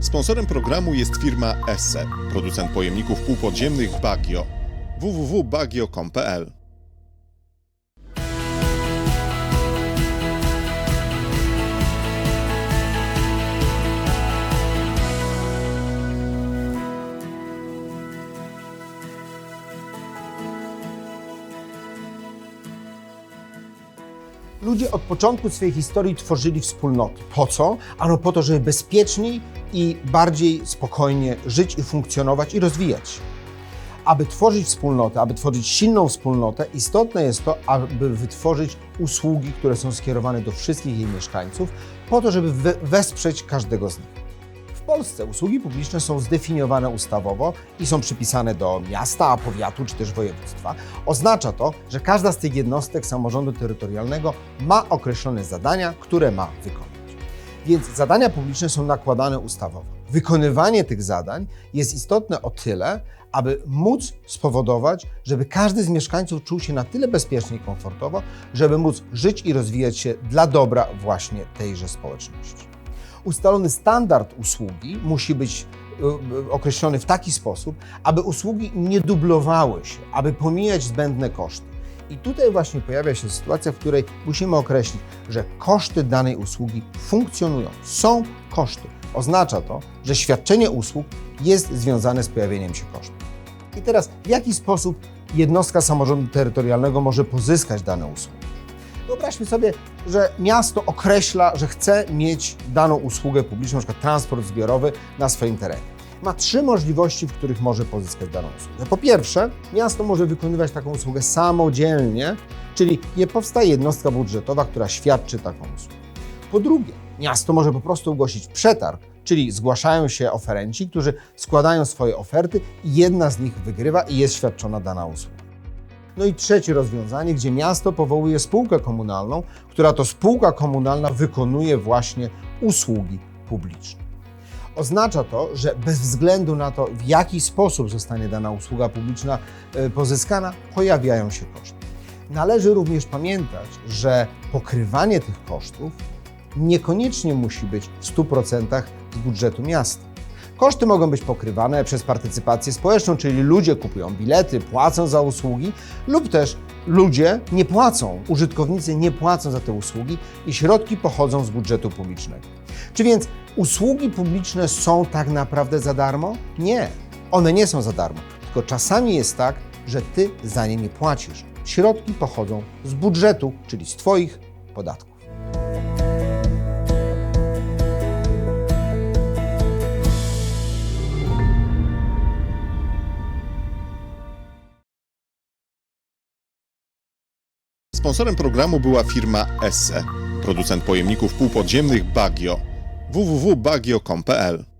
Sponsorem programu jest firma Esse, producent pojemników półpodziemnych Bagio. www.bagio.com.pl Ludzie od początku swojej historii tworzyli wspólnoty. Po co? Ano po to, żeby bezpieczniej i bardziej spokojnie żyć i funkcjonować i rozwijać się. Aby tworzyć wspólnotę, aby tworzyć silną wspólnotę, istotne jest to, aby wytworzyć usługi, które są skierowane do wszystkich jej mieszkańców, po to, żeby we- wesprzeć każdego z nich. Polsce usługi publiczne są zdefiniowane ustawowo i są przypisane do miasta, powiatu czy też województwa. Oznacza to, że każda z tych jednostek samorządu terytorialnego ma określone zadania, które ma wykonać. Więc zadania publiczne są nakładane ustawowo. Wykonywanie tych zadań jest istotne o tyle, aby móc spowodować, żeby każdy z mieszkańców czuł się na tyle bezpiecznie i komfortowo, żeby móc żyć i rozwijać się dla dobra właśnie tejże społeczności ustalony standard usługi musi być y, y, określony w taki sposób, aby usługi nie dublowały się, aby pomijać zbędne koszty. I tutaj właśnie pojawia się sytuacja, w której musimy określić, że koszty danej usługi funkcjonują. Są koszty. Oznacza to, że świadczenie usług jest związane z pojawieniem się kosztów. I teraz, w jaki sposób jednostka samorządu terytorialnego może pozyskać dane usługi? Wyobraźmy sobie, że miasto określa, że chce mieć daną usługę publiczną, np. transport zbiorowy na swoim terenie. Ma trzy możliwości, w których może pozyskać daną usługę. Po pierwsze, miasto może wykonywać taką usługę samodzielnie, czyli nie powstaje jednostka budżetowa, która świadczy taką usługę. Po drugie, miasto może po prostu ogłosić przetarg, czyli zgłaszają się oferenci, którzy składają swoje oferty i jedna z nich wygrywa i jest świadczona dana usługa. No i trzecie rozwiązanie, gdzie miasto powołuje spółkę komunalną, która to spółka komunalna wykonuje właśnie usługi publiczne. Oznacza to, że bez względu na to, w jaki sposób zostanie dana usługa publiczna e, pozyskana, pojawiają się koszty. Należy również pamiętać, że pokrywanie tych kosztów niekoniecznie musi być w 100% z budżetu miasta. Koszty mogą być pokrywane przez partycypację społeczną, czyli ludzie kupują bilety, płacą za usługi, lub też ludzie nie płacą, użytkownicy nie płacą za te usługi i środki pochodzą z budżetu publicznego. Czy więc usługi publiczne są tak naprawdę za darmo? Nie, one nie są za darmo, tylko czasami jest tak, że ty za nie nie płacisz. Środki pochodzą z budżetu, czyli z Twoich podatków. Sponsorem programu była firma Esse, producent pojemników półpodziemnych Bagio. www.bagio.com.pl